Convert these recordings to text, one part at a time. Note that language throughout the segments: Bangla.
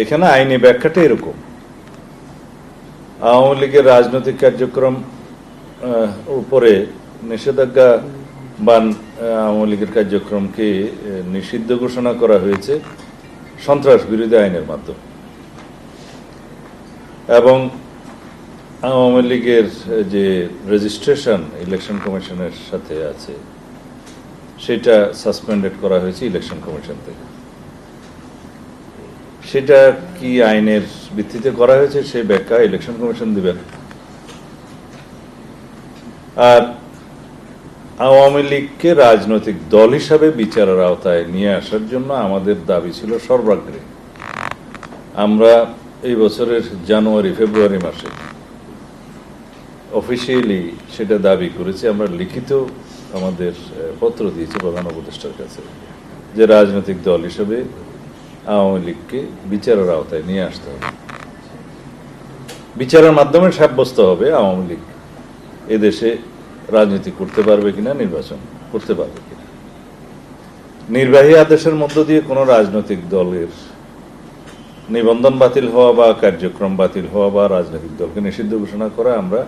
এখানে আইনি ব্যাখ্যাটা এরকম। আওয়ামী লীগের রাজনৈতিক কার্যক্রম উপরে নিষেধাজ্ঞা বা আওয়ামী লীগের কার্যক্রমকে নিষিদ্ধ ঘোষণা করা হয়েছে সন্ত্রাস বিরোধী আইনের মাধ্যমে। এবং আওয়ামী লীগের যে রেজিস্ট্রেশন ইলেকশন কমিশনের সাথে আছে, সেটা সাসপেন্ডেড করা হয়েছে ইলেকশন কমিশন থেকে। সেটা কি আইনের ভিত্তিতে করা হয়েছে? সেই ব্যাখ্যা ইলেকশন কমিশন দিবেন আর আওয়ামী লীগকে রাজনৈতিক দল হিসাবে বিচারের আওতায় নিয়ে আসার জন্য আমাদের দাবি ছিল সর্বাগ্রে। আমরা এই বছরের জানুয়ারি, ফেব্রুয়ারি মাসে অফিসিয়ালি সেটা দাবি করেছি। আমরা লিখিত আমাদের পত্র দিয়েছি প্রধান উপদেষ্টার কাছে যে রাজনৈতিক দল হিসেবে আওয়ামী লীগকে বিচারের আওতায় নিয়ে আসতে হবে। বিচারের মাধ্যমে সাব্যস্ত হবে আওয়ামী লীগ। এদেশে রাজনীতি করতে পারবে কিনা, নির্বাচন করতে পারবে কিনা। নির্বাহী আদেশের মধ্য দিয়ে কোনো রাজনৈতিক দলের নিবন্ধন বাতিল হওয়া বা কার্যক্রম বাতিল হওয়া বা রাজনৈতিক দলকে নিষিদ্ধ ঘোষণা করা আমরা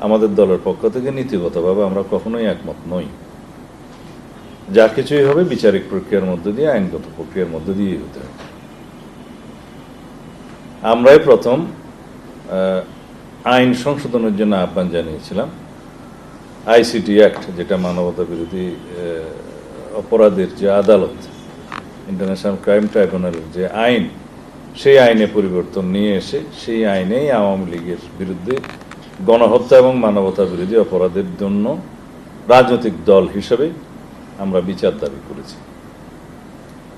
আমাদের দলের পক্ষ থেকে নীতিগতভাবে আমরা কখনোই একমত নই। যা কিছুই হবে বিচারিক প্রক্রিয়ার মধ্য দিয়ে, আইনগত প্রক্রিয়ার মধ্য দিয়েই হতে হবে। আমরাই প্রথম আইন সংশোধনের জন্য আহ্বান জানিয়েছিলাম। আইসিটি অ্যাক্ট, যেটা মানবতা বিরোধী অপরাধের যে আদালত, ইন্টারন্যাশনাল ক্রাইম ট্রাইব্যুনালের যে আইন, সেই আইনে পরিবর্তন নিয়ে এসে সেই আইনেই আওয়ামী লীগের বিরুদ্ধে গণহত্যা এবং মানবতা বিরোধী অপরাধের জন্য রাজনৈতিক দল হিসেবে আমরা বিচার দাবি করেছি।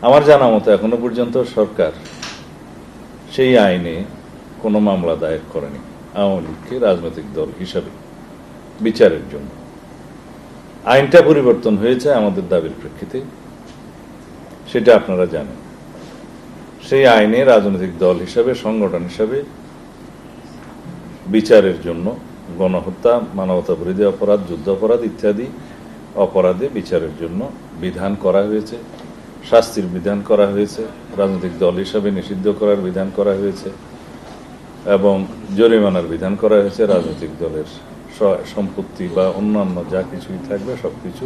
আমার জানা মতো এখনও পর্যন্ত সরকার সেই আইনে কোনো মামলা দায়ের করেনি। আওয়ামী লীগকে রাজনৈতিক দল হিসাবে বিচারের জন্য। আইনটা পরিবর্তন হয়েছে আমাদের দাবির প্রেক্ষিতে। সেটা আপনারা জানেন। সেই আইনে রাজনৈতিক দল হিসাবে, সংগঠন হিসাবে বিচারের জন্য গণহত্যা মানবতা বিরোধী অপরাধ যুদ্ধ অপরাধ ইত্যাদি অপরাধে বিচারের জন্য বিধান করা হয়েছে, শাস্তির বিধান করা হয়েছে, রাজনৈতিক দল হিসাবে নিষিদ্ধ করার বিধান করা হয়েছে, এবং জরিমানার বিধান করা হয়েছে, রাজনৈতিক দলের সম্পত্তি বা অন্যান্য যা কিছুই থাকবে সব কিছু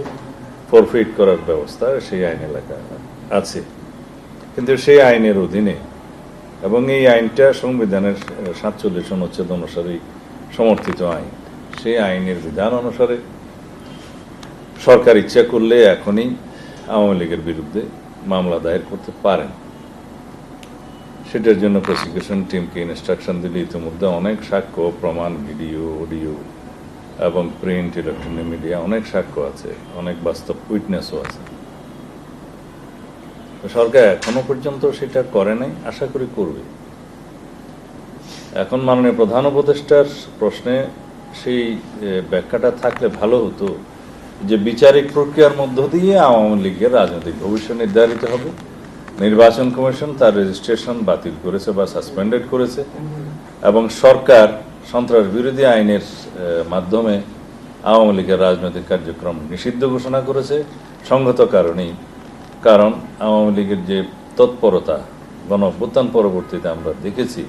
ফরফিট করার ব্যবস্থা সেই আইন লেখা আছে। কিন্তু সেই আইনের অধীনে এবং এই আইনটা সংবিধানের সাতচল্লিশ অনুচ্ছেদ অনুসারেই সমর্থিত আইন, সেই আইনের বিধান অনুসারে সরকার ইচ্ছা করলে এখনই আওয়ামী লীগের বিরুদ্ধে মামলা দায়ের করতে পারেন। সেটার জন্য প্রসিকিউশন টিমকে ইনস্ট্রাকশন দিলে ইতিমধ্যে অনেক সাক্ষ্য, প্রমাণ ভিডিও অডিও এবং প্রিন্ট ইলেকট্রনিক মিডিয়া অনেক সাক্ষ্য আছে, অনেক বাস্তব উইটনেসও আছে। সরকার এখনও পর্যন্ত সেটা করে নাই, আশা করি করবে। এখন মাননীয় প্রধান উপদেষ্টার প্রশ্নে সেই ব্যাখ্যাটা থাকলে ভালো হতো। যে বিচারিক প্রক্রিয়ার মধ্য দিয়ে আওয়ামী লীগের রাজনৈতিক ভবিষ্যৎ নির্ধারিত হবে। নির্বাচন কমিশন তার রেজিস্ট্রেশন বাতিল করেছে বা সাসপেন্ডেড করেছে এবং সরকার সন্ত্রাস বিরোধী আইনের মাধ্যমে আওয়ামী লীগের রাজনৈতিক কার্যক্রম নিষিদ্ধ ঘোষণা করেছে। সংগত কারণেই, কারণ আওয়ামী লীগের যে তৎপরতা, গণ পরবর্তীতে আমরা দেখেছি,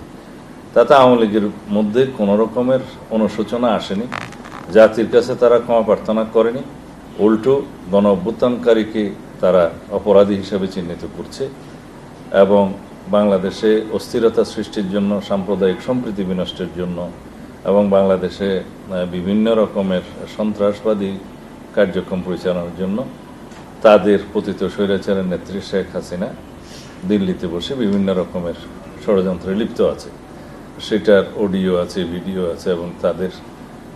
তাতে আওয়ামী লীগের মধ্যে কোনো রকমের অনুশোচনা আসেনি। জাতির কাছে তারা ক্ষমা প্রার্থনা করেনি, উল্টো গণ অভ্যুত্থানকারীকে তারা অপরাধী হিসেবে চিহ্নিত করছে এবং বাংলাদেশে অস্থিরতা সৃষ্টির জন্য, সাম্প্রদায়িক সম্প্রীতি বিনষ্টের জন্য এবং বাংলাদেশে বিভিন্ন রকমের সন্ত্রাসবাদী কার্যক্রম পরিচালনার জন্য তাদের পতিত স্বৈরাচারের নেত্রী শেখ হাসিনা দিল্লিতে বসে বিভিন্ন রকমের ষড়যন্ত্রে লিপ্ত আছে। সেটার অডিও আছে, ভিডিও আছে এবং তাদের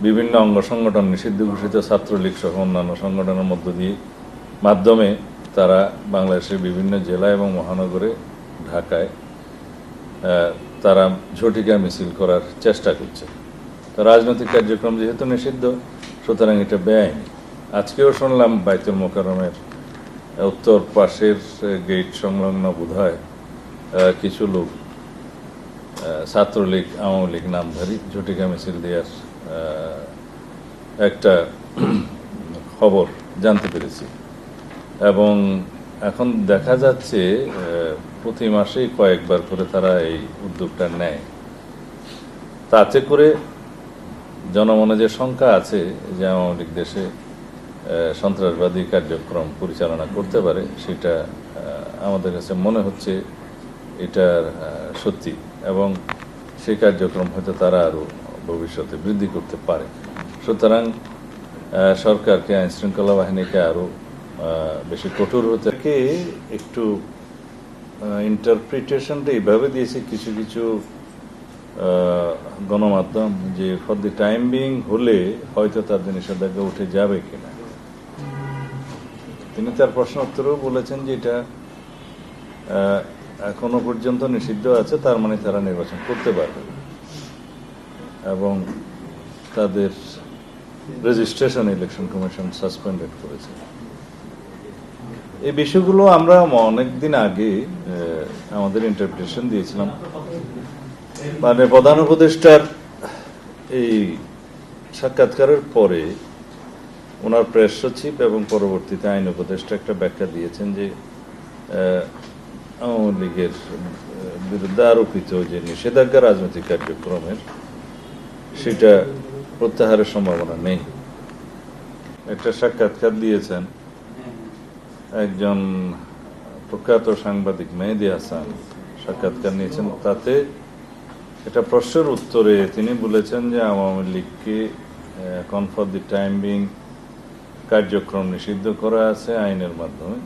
বিভিন্ন অঙ্গ সংগঠন নিষিদ্ধ ঘোষিত ছাত্রলীগ সহ অন্যান্য সংগঠনের মধ্য দিয়ে মাধ্যমে তারা বাংলাদেশের বিভিন্ন জেলা এবং মহানগরে ঢাকায় তারা ঝটিকা মিছিল করার চেষ্টা করছে। তো রাজনৈতিক কার্যক্রম যেহেতু নিষিদ্ধ সুতরাং এটা বেআইনি। আজকেও শুনলাম বাইতুল মোকারমের উত্তর পাশের গেট সংলগ্ন আহ, কিছু লোক ছাত্রলীগ, আওয়ামী লীগ নামধারী ঝটিকা মিছিল দেওয়ার একটা খবর জানতে পেরেছি। এবং এখন দেখা যাচ্ছে প্রতি মাসেই কয়েকবার করে তারা এই উদ্যোগটা নেয়। তাতে করে জনমনে যে শঙ্কা আছে যে আওয়ামী লীগ দেশে সন্ত্রাসবাদী কার্যক্রম পরিচালনা করতে পারে, সেটা আমাদের কাছে মনে হচ্ছে এটার সত্যি। এবং সেই কার্যক্রম হয়তো তারা আরও ভবিষ্যতে বৃদ্ধি করতে পারে। সুতরাং সরকারকে আইন শৃঙ্খলা বাহিনীকে আরও বেশি কঠোর হতে একটু ইন্টারপ্রিটেশনটা এইভাবে দিয়েছে, কিছু কিছু গণমাধ্যম যে ফর দি টাইম বিং হলে হয়তো তাদের নিষেধাজ্ঞা উঠে যাবে কিনা। তিনি তার প্রশ্ন উত্তরেও বলেছেন যে এটা এখনও পর্যন্ত নিষিদ্ধ আছে, তার মানে তারা নির্বাচন করতে পারবে। এবং তাদের রেজিস্ট্রেশন ইলেকশন কমিশন সাসপেন্ডেড করেছে। এই বিষয়গুলো আমরা অনেকদিন আগে আমাদের ইন্টারপ্রিটেশন দিয়েছিলাম। মানে প্রধান উপদেষ্টার এই সাক্ষাৎকারের পরে ওনার প্রেস সচিব এবং পরবর্তীতে আইন উপদেষ্টা একটা ব্যাখ্যা দিয়েছেন যে আওয়ামী লীগের বিরুদ্ধে আরোপিত যে নিষেধাজ্ঞা রাজনৈতিক কার্যক্রমের, সেটা প্রত্যাহারের সম্ভাবনা নেই। একটা সাক্ষাৎকার দিয়েছেন একজন প্রখ্যাত সাংবাদিক মেহেদি হাসান। সাক্ষাৎকার নিয়েছেন তাতে এটা প্রশ্নের উত্তরে তিনি বলেছেন যে আওয়ামী লীগকে এখন ফর দি টাইম বিং কার্যক্রম নিষিদ্ধ করা আছে আইনের মাধ্যমে।